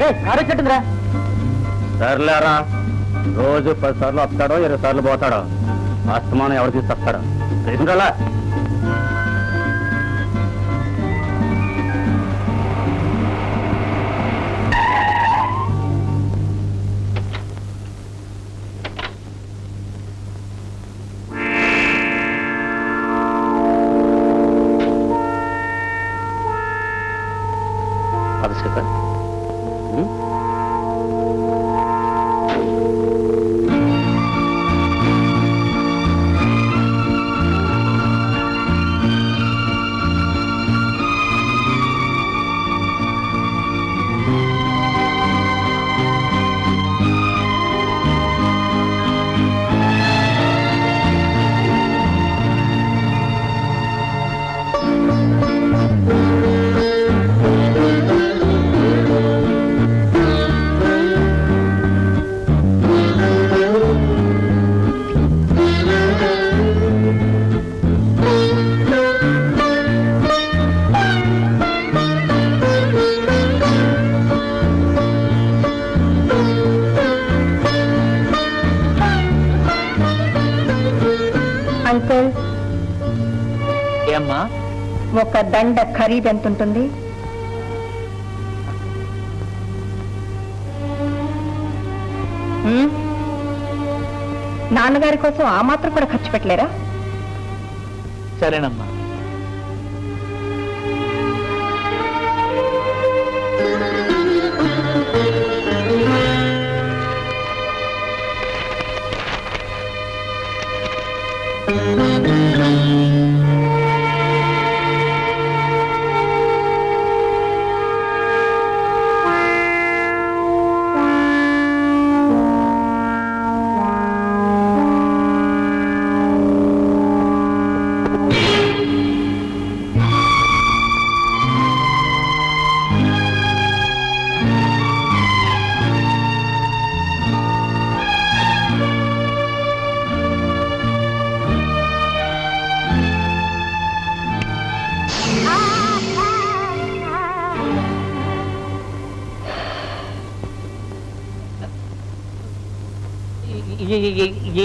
Car సర్లేరా రోజు పది సార్లు వస్తాడో ఇరవై సార్లు పోతాడో. అస్తమానం ఎవరు తీసుకొస్తాడో? తెలిసిందా అది 嗯？ఒక దండ ఖరీదు ఎంత ఉంటుంది నాన్నగారి కోసం ఆ మాత్రం కూడా ఖర్చు పెట్టలేరా? సరేనమ్మా.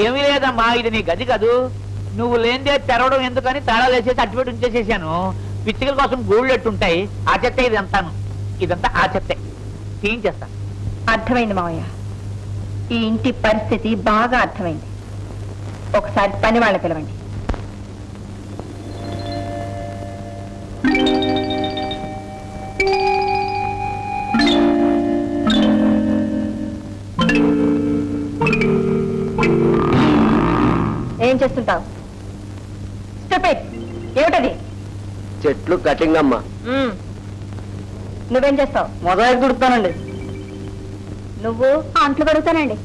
ఏమీ లేదమ్మా ఇది నీ గది కదూ. నువ్వు లేనిదే తెరవడం ఎందుకని తాళాలు వేసేసి అట్టుపెట్టి ఉంచేసేసాను. పిచ్చికల కోసం గోళ్ళు ఎట్టుంటాయి? ఆ చెత్త ఇది అంతాను ఇదంతా ఆ చెత్తే. తీయించేస్తా అర్థమైంది మావయ్య. ఈ ఇంటి పరిస్థితి బాగా అర్థమైంది. ఒకసారి పని వాళ్ళని పిలవండి. ఏం చేస్తుంటావు. ఏమిటది? చెట్లు కటింగ్ అమ్మా. మ్మ్. నువ్వేం చేస్తావు? మొదలైకి దుడుతానండి నువ్వు? అంట్లు కడుగుతానండి.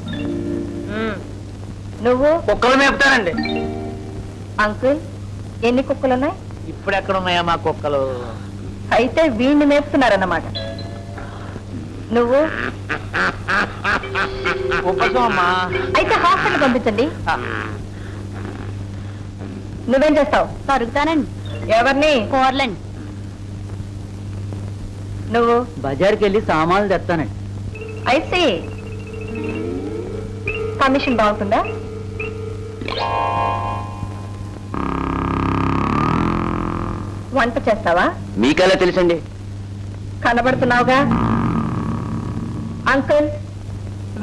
నువ్వు? కుక్కలు మేపుతానండి. అంకుల్ ఎన్ని కుక్కలు ఉన్నాయి ఇప్పుడు ఎక్కడ ఉన్నాయా మా కుక్కలు? అయితే వీణ్ణి మేపుతున్నారన్నమాట. నువ్వు? అయితే హాస్పిటల్ పంపించండి. నువ్వేం చేస్తావు? తరుగుతానండి. ఎవరిని? కూరలండి. నువ్వు? బజార్కి వెళ్ళి సామాన్లు తెస్తానండి. అయితే కమిషన్ బాగుంటుందా? వంట చేస్తావా? మీకెలా తెలుసండి? కనబడుతున్నావుగా? అంకుల్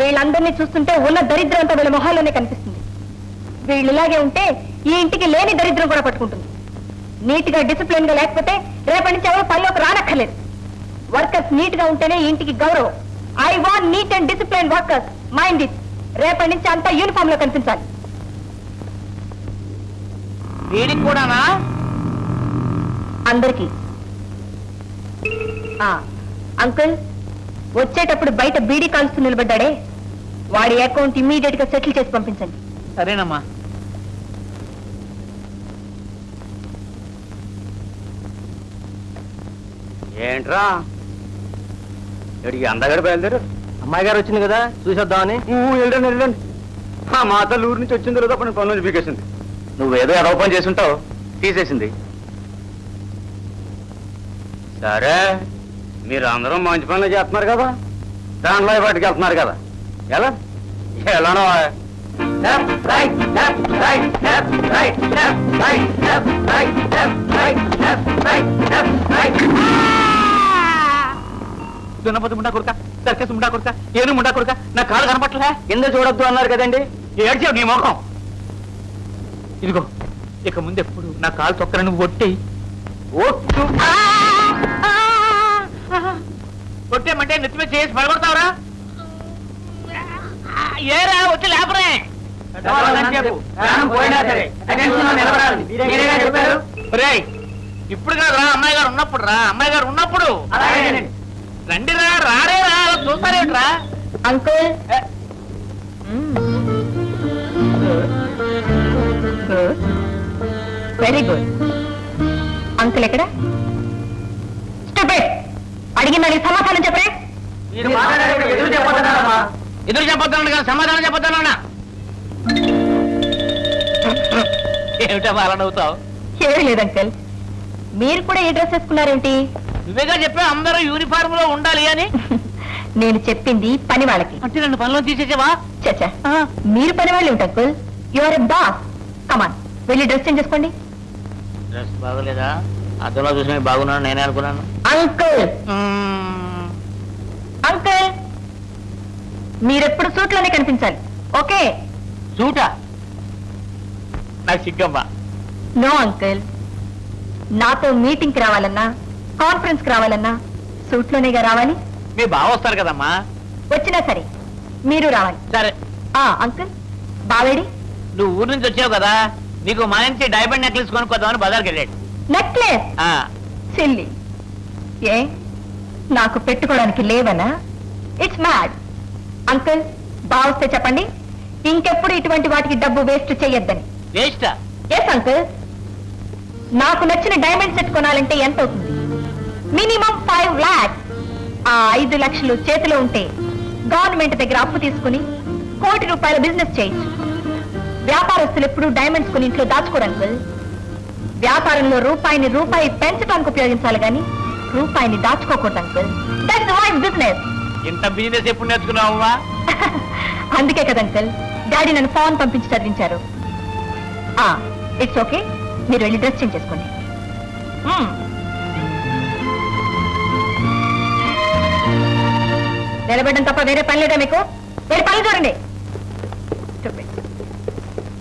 వీళ్ళందరినీ చూస్తుంటే ఉన్న దరిద్రం అంతా వీళ్ళ మొహాల్లోనే కనిపిస్తుంది. వీళ్ళు ఇలాగే ఉంటే ఈ ఇంటికి లేని దరిద్రం కూడా పట్టుకుంటుంది. నీట్గా డిసిప్లిన్గా లేకపోతే రేపటి నుంచి ఎవరు పనిలోకి రానక్కర్లేదు. వర్కర్స్ నీట్గా ఉంటేనే ఈ ఇంటికి గౌరవం. I want neat and discipline workers. Mind it. రేపటి నుంచి అంతా యూనిఫామ్లో కనిపించాలి. వీడికి కూడానా? అందరికి. అంకుల్ వచ్చేటప్పుడు బయట బీడీ కాల్స్తూ నిలబడ్డాడే. వాడి అకౌంట్ ఇమ్మీడియట్గా సెటిల్ చేసి పంపించండి. సరేనమ్మా. ఏంట్రా? ఇక్కడికి అందగాడు బయలుదేరు? అమ్మాయి గారు వచ్చింది కదా చూసేద్దామని. వెళ్ళండి వెళ్ళండి. ఆ మాతలు ఊరి నుంచి వచ్చిన తర్వాత అప్పుడు పనులు పీకేసింది. నువ్వేదో ఎదవ పని చేసుంటావు తీసేసింది. సరే మీరు అందరూ మంచి పనులు చేస్తున్నారు కదా దాంట్లో బయటకు వెళ్తున్నారు కదా. ఎలా? ఎలానో Left, దున్నపోతు ముండా కొడుక సర్కస్ ముండా కొడుక ఏను ముండా కొడుక నా కాలు కనపట్లే కింద చూడొద్దు అన్నారు కదండి? ఏడ్చావు నీ ముఖం. ఇదిగో ఇక ముందు ఎప్పుడు నా కాలు తొక్కన నువ్వు ఒట్టు కొట్టేమంటే మీద చేసి పడగొడతావరా? ఏరా వచ్చి లేపరే ఇప్పుడు కాదురా అమ్మాయి గారు ఉన్నప్పుడు రా అమ్మాయి గారు ఉన్నప్పుడు. అలాగేనండి. రండి రా రారే రా చూస్తారేంట్రా? అంకుల్. వెరీ గుడ్ అంకుల్ ఎక్కడ? అడిగిన దానికి సమాధానం చెప్పరే మీరు మాట్లాడేటప్పుడు ఎదురు చెప్పొద్దన్నారమ్మా. ఎదురు కదా సమాధానం చెప్పొద్దానన్నా ఏమిటా అలా నవ్వుతావు? ఏమీ లేదు అంకుల్. మీరు కూడా ఏ డ్రెస్ వేసుకున్నారేంటి? నువ్వేగా చెప్పా అందరూ యూనిఫామ్లో ఉండాలి అని? నేను చెప్పింది పని వాళ్ళకి. అంటే నన్ను పనిలో తీసేసావా? చచ్చా మీరు పని వాళ్ళు uncle? Your a boss come on వెళ్ళి డ్రెస్ చేంజ్ చేసుకోండి. డ్రెస్ బాగోలేదా? అద్దంలో చూసి బాగున్నాను నేనే అనుకున్నాను. అంకుల్! అంకుల్! మీరెప్పుడు సూట్లోనే కనిపించాలి. ఓకే? సూటా? నాకు సిగ్గమ్మా నో అంకుల్. నాతో మీటింగ్కి రావాలన్నా కాన్ఫరెన్స్కి రావాలన్నా? సూట్లోనేగా రావాలి? మీ బావ వస్తారు కదమ్మా. వచ్చినా సరే మీరు రావాలి. సరే. ఆ అంకుల్ బావేడి? నువ్వు ఊరు నుంచి వచ్చావు కదా నీకు మంచి డైమండ్ నెక్లెస్ కొనుక్కోదామని బజార్కి వెళ్ళాడు. నెక్లెస్ ఆ, సిల్లి ఏ? నాకు పెట్టుకోవడానికి లేవనా? ఇట్స్ మ్యాడ్ అంకుల్ బావస్తే చెప్పండి. ఇంకెప్పుడు ఇటువంటి వాటికి డబ్బు వేస్ట్ చెయ్యొద్దని వేస్టా ఎస్ అంకుల్. నాకు నచ్చిన డైమండ్ సెట్ కొనాలంటే ఎంత అవుతుంది మినిమం ఫైవ్ లాక్స్. ఆ ఐదు లక్షలు చేతిలో ఉంటే గవర్నమెంట్ దగ్గర అప్పు తీసుకుని కోటి రూపాయల బిజినెస్ చేయొచ్చు వ్యాపారస్తులు ఎప్పుడు డైమండ్స్ కొని ఇంట్లో దాచుకోరు అంకుల్. వ్యాపారంలో రూపాయిని రూపాయి పెంచడానికి ఉపయోగించాలి కానీ రూపాయిని దాచుకోకూడదు అంకుల్. దట్స్ మై బిజినెస్ ఇంత బిజినెస్ ఎప్పుడు అందుకే కదా అంకుల్. డాడీ నన్ను ఫోన్ పంపించి చదివించారు. ఇట్స్ ఓకే మీరు వెళ్ళి డ్రెస్ చేంజ్ చేసుకోండి. నిలబడడం తప్ప వేరే పని లేదా మీకు? వేరే పనులు చూడండి.